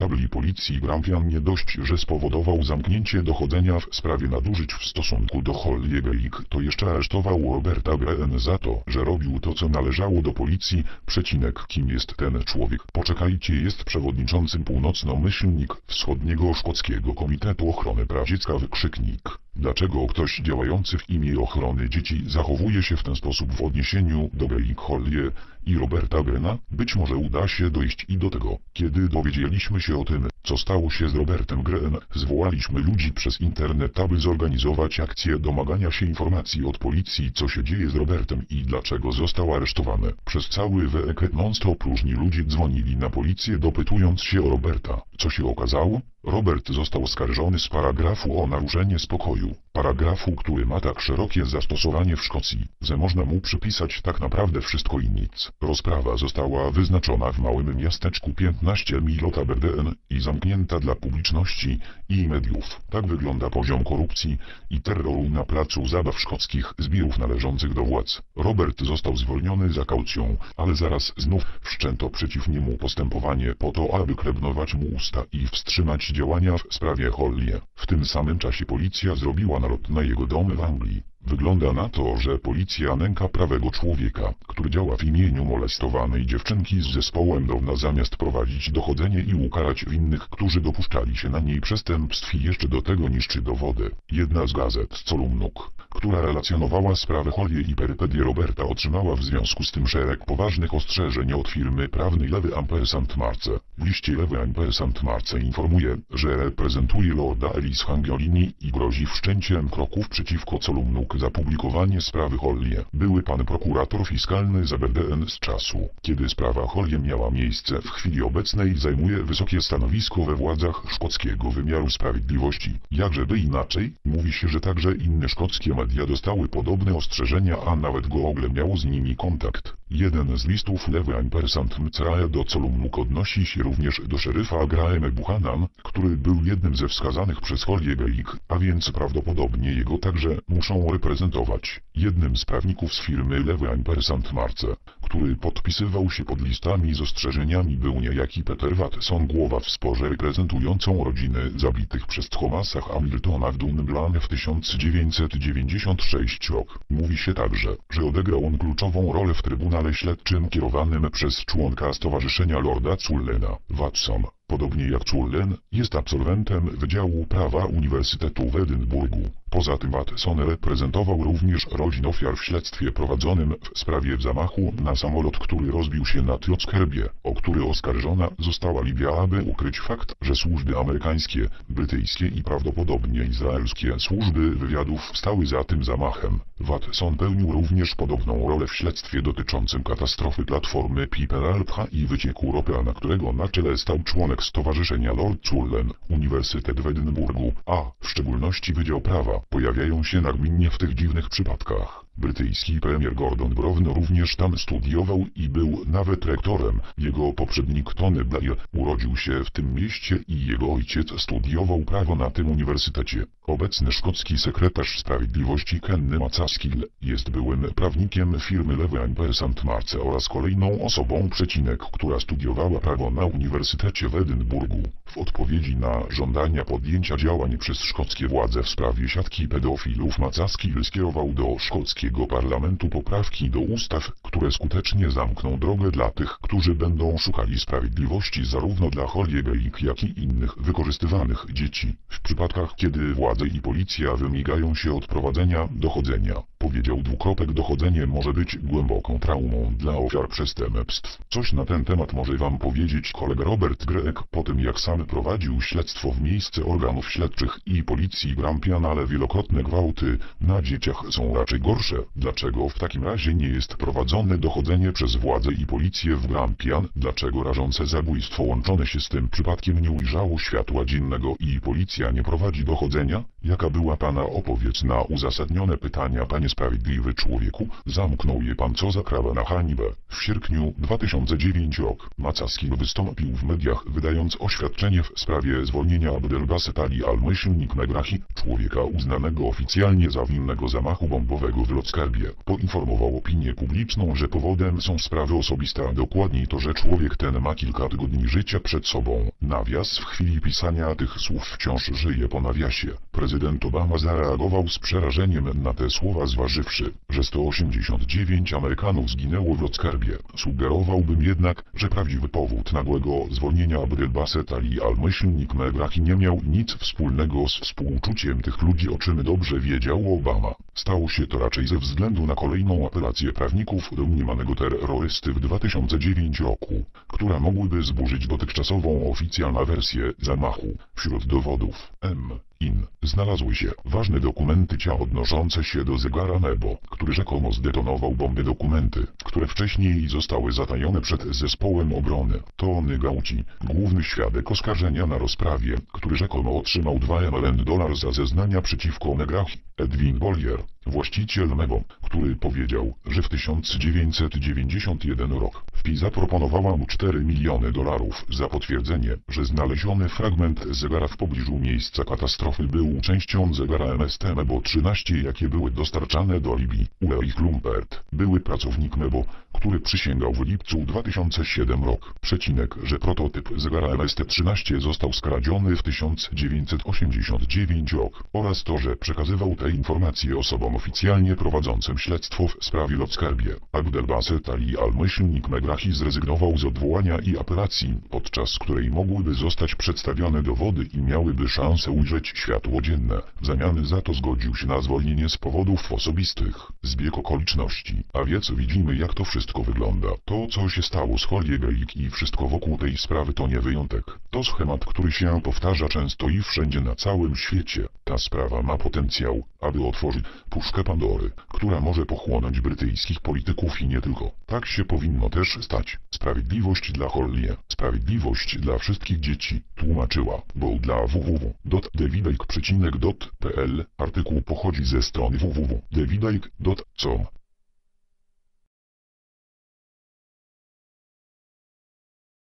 Tabli policji Grampian nie dość, że spowodował zamknięcie dochodzenia w sprawie nadużyć w stosunku do Holly Geik, to jeszcze aresztował Roberta Green za to, że robił to co należało do policji, przecinek kim jest ten człowiek. Poczekajcie jest przewodniczącym północno-myślnik Wschodniego Szkockiego Komitetu Ochrony Praw Dziecka wykrzyknik. Dlaczego ktoś działający w imię ochrony dzieci zachowuje się w ten sposób w odniesieniu do Gay Hollie i Roberta Grena? Być może uda się dojść i do tego. Kiedy dowiedzieliśmy się o tym, co stało się z Robertem Green, zwołaliśmy ludzi przez internet, aby zorganizować akcję domagania się informacji od policji, co się dzieje z Robertem i dlaczego został aresztowany. Przez cały weekend non-stop różni ludzie dzwonili na policję dopytując się o Roberta. Co się okazało? Robert został oskarżony z paragrafu o naruszenie spokoju. Paragrafu, który ma tak szerokie zastosowanie w Szkocji, że można mu przypisać tak naprawdę wszystko i nic. Rozprawa została wyznaczona w małym miasteczku 15 mil od Aberdeen i zamknięta dla publiczności i mediów. Tak wygląda poziom korupcji i terroru na placu zabaw szkockich zbiorów należących do władz. Robert został zwolniony za kaucją, ale zaraz znów wszczęto przeciw niemu postępowanie po to, aby krebnować mu usta i wstrzymać działania w sprawie Hollie. W tym samym czasie policja zrobiła nalot na jego dom w Anglii. Wygląda na to, że policja nęka prawego człowieka, który działa w imieniu molestowanej dziewczynki z zespołem Downa zamiast prowadzić dochodzenie i ukarać winnych, którzy dopuszczali się na niej przestępstw i jeszcze do tego niszczy dowody. Jedna z gazet, Columnuk, która relacjonowała sprawę Hollie i perypedię Roberta otrzymała w związku z tym szereg poważnych ostrzeżeń od firmy prawnej Lewy Ampersand Marce. W liście Lewy Ampersand Marce informuje, że reprezentuje Lorda Elis Hangiolini i grozi wszczęciem kroków przeciwko Columnuk za publikowanie sprawy Hollie. Były pan prokurator fiskalny z Aberdeen z czasu, kiedy sprawa Hollie miała miejsce. W chwili obecnej zajmuje wysokie stanowisko we władzach szkockiego wymiaru sprawiedliwości. Jakżeby inaczej, mówi się, że także inne szkockie media dostały podobne ostrzeżenia, a nawet Google miało z nimi kontakt. Jeden z listów lewy Ampersand Mcrae do Columnuk odnosi się również do szeryfa Graham Buchanan, który był jednym ze wskazanych przez Hollie Geik, a więc prawdopodobnie jego także muszą reprezentować. Jednym z prawników z firmy lewy Ampersand Marce, który podpisywał się pod listami z ostrzeżeniami był niejaki Peter Watson, głowa w sporze reprezentującą rodziny zabitych przez Thomasa Hamiltona w Dunblane w 1996 rok. Mówi się także, że odegrał on kluczową rolę w Trybunale Śledczym kierowanym przez członka Stowarzyszenia Lorda Cullena. Watson, podobnie jak Cullen, jest absolwentem Wydziału Prawa Uniwersytetu w Edynburgu. Poza tym Watson reprezentował również rodzinę ofiar w śledztwie prowadzonym w sprawie zamachu na samolot, który rozbił się na Tjockerbie, o który oskarżona została Libia, aby ukryć fakt, że służby amerykańskie, brytyjskie i prawdopodobnie izraelskie służby wywiadów stały za tym zamachem. Watson pełnił również podobną rolę w śledztwie dotyczącym katastrofy platformy Piper Alpha i wycieku ropy, na którego na czele stał członek Stowarzyszenia Lord Cullen, Uniwersytet w Edynburgu, a w szczególności Wydział Prawa, pojawiają się nagminnie w tych dziwnych przypadkach. Brytyjski premier Gordon Brown również tam studiował i był nawet rektorem. Jego poprzednik Tony Blair urodził się w tym mieście i jego ojciec studiował prawo na tym uniwersytecie. Obecny szkocki sekretarz sprawiedliwości Kenny Macaskill jest byłym prawnikiem firmy Lewy Ampersand Marce oraz kolejną osobą przecinek, która studiowała prawo na Uniwersytecie w Edynburgu. W odpowiedzi na żądania podjęcia działań przez szkockie władze w sprawie siatki pedofilów Macaskill skierował do szkockiego parlamentu poprawki do ustaw, które skutecznie zamkną drogę dla tych, którzy będą szukali sprawiedliwości zarówno dla Holly Geik, jak i innych wykorzystywanych dzieci. W przypadkach, kiedy władze i policja wymigają się od prowadzenia dochodzenia, powiedział dwukropek dochodzenie może być głęboką traumą dla ofiar przestępstw. Coś na ten temat może wam powiedzieć kolega Robert Grek po tym jak sam prowadził śledztwo w miejsce organów śledczych i policji Grampian, ale wielokrotne gwałty na dzieciach są raczej gorsze. Dlaczego w takim razie nie jest prowadzone dochodzenie przez władze i policję w Grampian? Dlaczego rażące zabójstwo łączone się z tym przypadkiem nie ujrzało światła dziennego i policja nie prowadzi dochodzenia? Jaka była pana odpowiedź na uzasadnione pytania panie niesprawiedliwy człowieku, zamknął je pan co za krawę na hańbę. W sierpniu 2009 rok Macacki wystąpił w mediach wydając oświadczenie w sprawie zwolnienia Abdelbaset Ali al-Myślnik Megrahi, człowieka uznanego oficjalnie za winnego zamachu bombowego w Lockarbie. Poinformował opinię publiczną, że powodem są sprawy osobiste, a dokładniej to, że człowiek ten ma kilka tygodni życia przed sobą. Nawias w chwili pisania tych słów wciąż żyje po nawiasie. Prezydent Obama zareagował z przerażeniem na te słowa zważywszy, że 189 Amerykanów zginęło w Lockarbie. Sugerowałbym jednak, że prawdziwy powód nagłego zwolnienia Abdelbaset Ali al-Myślnik Megrahi nie miał nic wspólnego z współczuciem tych ludzi, o czym dobrze wiedział Obama. Stało się to raczej ze względu na kolejną apelację prawników domniemanego terrorysty w 2009 roku, które mogłyby zburzyć dotychczasową oficjalną wersję zamachu. Wśród dowodów M. In znalazły się ważne dokumenty ciała odnoszące się do zegara Nebo, który rzekomo zdetonował bomby dokumenty, które wcześniej zostały zatajone przed zespołem obrony. Tony Gauci, główny świadek oskarżenia na rozprawie, który rzekomo otrzymał 2 MLN dolar za zeznania przeciwko Negrachi. Edwin Bollier, właściciel Nebo, który powiedział, że w 1991 rok FI zaproponowała mu 4 miliony dolarów za potwierdzenie, że znaleziony fragment zegara w pobliżu miejsca katastrofy był częścią zegara MST Mebo 13 jakie były dostarczane do Libii. Ulrich Lumpert, były pracownik Mebo, który przysięgał w lipcu 2007 rok, przecinek, że prototyp zegara MST-13 został skradziony w 1989 rok oraz to, że przekazywał te informacje osobom oficjalnie prowadzącym śledztwo w sprawie Lockarbie. Abdelbaset Ali al-Myślnik Megrahi zrezygnował z odwołania i apelacji, podczas której mogłyby zostać przedstawione dowody i miałyby szansę ujrzeć światło dzienne. W zamian za to zgodził się na zwolnienie z powodów osobistych. Zbieg okoliczności. A więc widzimy jak to wszystko wygląda. To co się stało z Holiegelik i wszystko wokół tej sprawy to nie wyjątek. To schemat, który się powtarza często i wszędzie na całym świecie. Ta sprawa ma potencjał, aby otworzyć puszkę Pandory, która może pochłonąć brytyjskich polityków i nie tylko. Tak się powinno też stać. Sprawiedliwość dla Hollie, sprawiedliwość dla wszystkich dzieci, tłumaczyła, bo dla www.davidajk.pl artykuł pochodzi ze strony www.davidajk.com